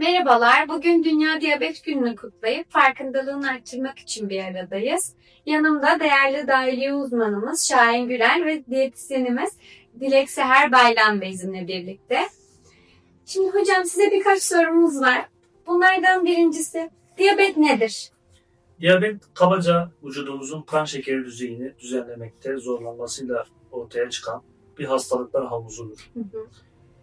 Merhabalar, bugün Dünya Diyabet Günü'nü kutlayıp farkındalığını arttırmak için bir aradayız. Yanımda değerli dahiliye uzmanımız Şahin Gürel ve diyetisyenimiz Dilek Seher Baylan bizimle birlikte. Şimdi hocam size birkaç sorumuz var. Bunlardan birincisi, diyabet nedir? Diyabet kabaca vücudumuzun kan şekeri düzeyini düzenlemekte zorlanmasıyla ortaya çıkan bir hastalıklar havuzudur. Hı hı.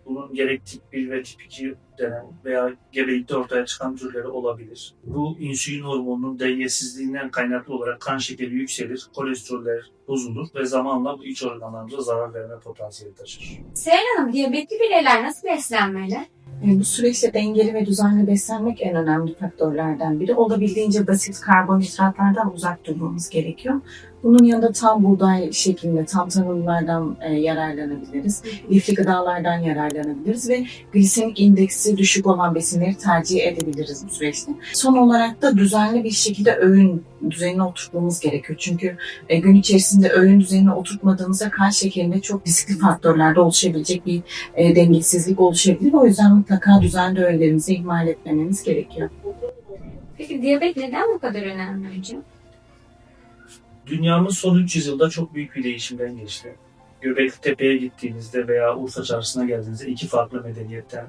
Bunun gerek tip 1 ve tip 2 denen veya gebelikte ortaya çıkan türleri olabilir. Bu insülin hormonunun dengesizliğinden kaynaklı olarak kan şekeri yükselir, kolesteroller bozulur ve zamanla bu iç organlarımıza zarar verme potansiyeli taşır. Seher Hanım, diyabetli bireyler nasıl beslenmeli? E, Bu süreçte dengeli ve düzenli beslenmek en önemli faktörlerden biri. Olabildiğince basit karbonhidratlardan uzak durmamız gerekiyor. Bunun yanında tam buğday şeklinde tam tahıllardan e, yararlanabiliriz. Lifli gıdalardan yararlanabiliriz ve glisemik indeksi düşük olan besinleri tercih edebiliriz bu süreçte. Son olarak da düzenli bir şekilde öğün düzenine oturtmamız gerekiyor. Çünkü e, gün içerisinde öğün düzenine oturtmadığımızda kan şekerinde çok riskli faktörlerde oluşabilecek bir e, dengesizlik oluşabilir. O yüzden mutlaka düzenli öğünlerimizi ihmal etmememiz gerekiyor. Peki diyabet neden bu kadar önemli hocam? Dünyamız son 300 yılda çok büyük bir değişimden geçti. Göbekli Tepe'ye gittiğinizde veya Urfa Çarşısı'na geldiğinizde iki farklı medeniyetten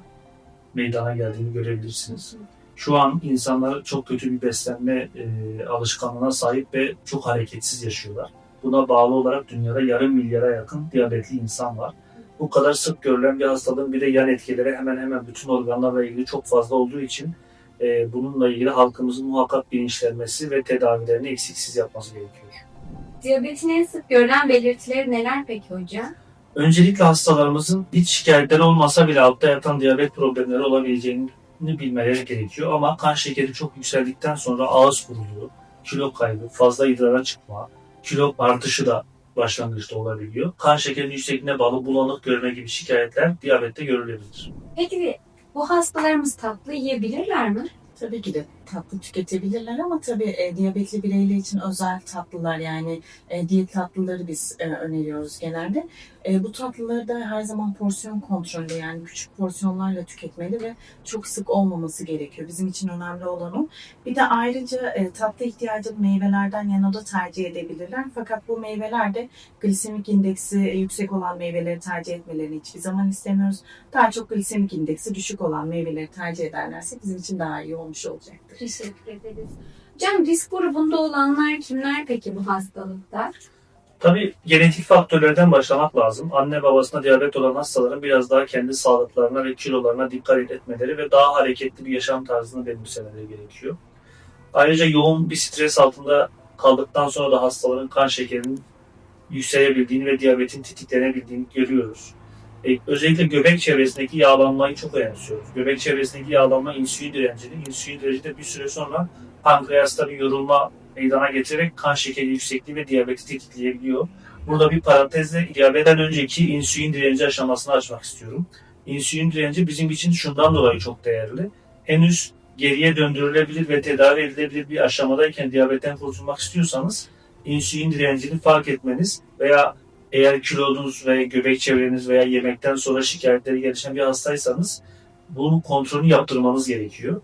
meydana geldiğini görebilirsiniz. Şu an insanlar çok kötü bir beslenme e, alışkanlığına sahip ve çok hareketsiz yaşıyorlar. Buna bağlı olarak dünyada yarım milyara yakın diyabetli insan var. Bu kadar sık görülen bir hastalığın bir de yan etkileri hemen hemen bütün organlarla ilgili çok fazla olduğu için e, bununla ilgili halkımızın muhakkak bilinçlenmesi ve tedavilerini eksiksiz yapması gerekiyor. Diyabetin en sık görülen belirtileri neler peki hocam? Öncelikle hastalarımızın hiç şikayetleri olmasa bile altta yatan diyabet problemleri olabileceğini bilmeleri gerekiyor. Ama kan şekeri çok yükseldikten sonra ağız kuruluğu, kilo kaybı, fazla idrara çıkma, kilo artışı da başlangıçta olabiliyor. Kan şekerinin yüksekliğine bağlı bulanık görme gibi şikayetler diyabette görülebilir. Peki bu hastalarımız tatlı yiyebilirler mi? Tabii ki de tatlı tüketebilirler ama tabii e, diyabetli bireyler için özel tatlılar yani e, diyet tatlıları biz e, öneriyoruz genelde. E, bu tatlıları da her zaman porsiyon kontrolü yani küçük porsiyonlarla tüketmeli ve çok sık olmaması gerekiyor. Bizim için önemli olan o. Bir de ayrıca e, tatlı ihtiyacı meyvelerden yana da tercih edebilirler. Fakat bu meyveler de glisemik indeksi yüksek olan meyveleri tercih etmelerini hiçbir zaman istemiyoruz. Daha çok glisemik indeksi düşük olan meyveleri tercih ederlerse bizim için daha iyi olmuş olacaktır. Teşekkür ederiz. Hocam risk grubunda olanlar kimler peki bu hastalıkta? Tabii genetik faktörlerden başlamak lazım. Anne babasına diyabet olan hastaların biraz daha kendi sağlıklarına ve kilolarına dikkat etmeleri ve daha hareketli bir yaşam tarzını benimsemeleri gerekiyor. Ayrıca yoğun bir stres altında kaldıktan sonra da hastaların kan şekerinin yükselebildiğini ve diyabetin tetiklenebildiğini görüyoruz. E, özellikle göbek çevresindeki yağlanmayı çok önemsiyoruz. Göbek çevresindeki yağlanma insülin direncini, insülin direnci de bir süre sonra pankreasta bir yorulma meydana getirerek kan şekeri yüksekliği ve diyabeti tetikleyebiliyor. Burada bir parantezle diyabetten önceki insülin direnci aşamasını açmak istiyorum. İnsülin direnci bizim için şundan dolayı çok değerli. Henüz geriye döndürülebilir ve tedavi edilebilir bir aşamadayken diyabetten kurtulmak istiyorsanız insülin direncini fark etmeniz veya eğer kilonuz ve göbek çevreniz veya yemekten sonra şikayetleri gelişen bir hastaysanız bunun kontrolünü yaptırmanız gerekiyor.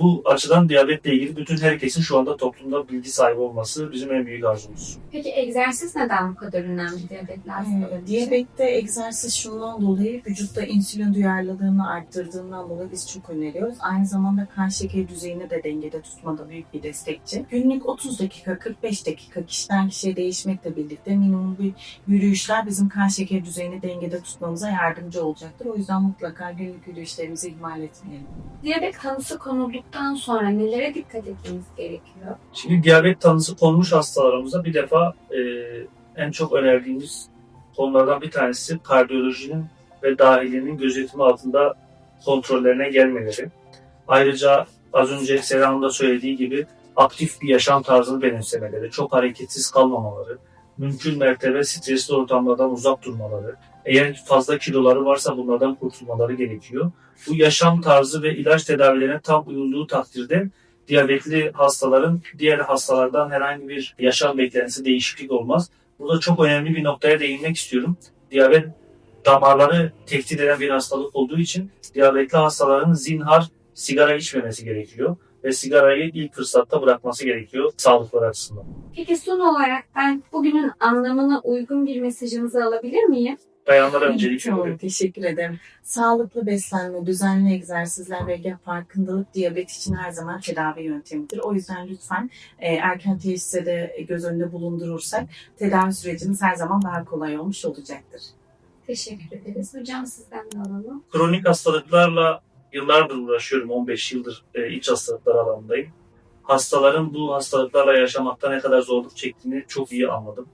Bu açıdan diyabetle ilgili bütün herkesin şu anda toplumda bilgi sahibi olması bizim en büyük arzumuz. Peki egzersiz neden bu kadar önemli Ee, için? Diyabette egzersiz şundan dolayı vücutta insülin duyarlılığını arttırdığından dolayı biz çok öneriyoruz. Aynı zamanda kan şekeri düzeyini de dengede tutmada büyük bir destekçi. Günlük 30 dakika 45 dakika kişiden kişiye değişmekle birlikte minimum bir yürüyüşler bizim kan şekeri düzeyini dengede tutmamıza yardımcı olacaktır. O yüzden mutlaka günlük yürüyüşlerimizi ihmal etmeyelim. Diyabet tanısı konulduktan sonra nelere dikkat etmemiz gerekiyor? Şimdi diyabet tanısı konmuş hastalarımıza bir defa e, en çok önerdiğimiz konulardan bir tanesi kardiyolojinin ve dahilinin gözetimi altında kontrollerine gelmeleri. Ayrıca az önce Serhan'ın da söylediği gibi aktif bir yaşam tarzını benimsemeleri, çok hareketsiz kalmamaları, mümkün mertebe stresli ortamlardan uzak durmaları, eğer fazla kiloları varsa bunlardan kurtulmaları gerekiyor. Bu yaşam tarzı ve ilaç tedavilerine tam uyulduğu takdirde diyabetli hastaların diğer hastalardan herhangi bir yaşam beklentisi değişiklik olmaz. Burada çok önemli bir noktaya değinmek istiyorum. Diyabet damarları tehdit eden bir hastalık olduğu için diyabetli hastaların zinhar sigara içmemesi gerekiyor ve sigarayı ilk fırsatta bırakması gerekiyor sağlıkları açısından. Peki son olarak ben bugünün anlamına uygun bir mesajınızı alabilir miyim? Bayanlara öncelik veriyorum. teşekkür ederim. Sağlıklı beslenme, düzenli egzersizler ve farkındalık diyabet için her zaman tedavi yöntemidir. O yüzden lütfen e, erken teşhise de göz önünde bulundurursak tedavi sürecimiz her zaman daha kolay olmuş olacaktır. Teşekkür ederiz. Hocam sizden de alalım. Kronik hastalıklarla yıllardır uğraşıyorum. 15 yıldır e, iç hastalıklar alanındayım. Hastaların bu hastalıklarla yaşamakta ne kadar zorluk çektiğini çok iyi anladım.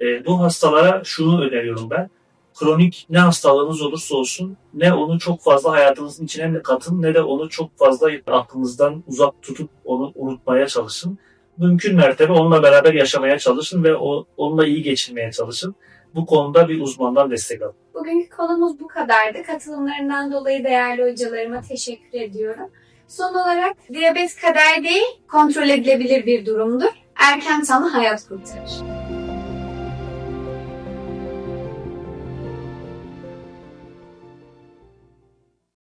E, bu hastalara şunu öneriyorum ben. Kronik ne hastalığınız olursa olsun ne onu çok fazla hayatınızın içine mi katın ne de onu çok fazla aklınızdan uzak tutup onu unutmaya çalışın. Mümkün mertebe onunla beraber yaşamaya çalışın ve o, onunla iyi geçirmeye çalışın. Bu konuda bir uzmandan destek alın. Bugünkü konumuz bu kadardı. Katılımlarından dolayı değerli hocalarıma teşekkür ediyorum. Son olarak diyabet kader değil, kontrol edilebilir bir durumdur. Erken tanı hayat kurtarır.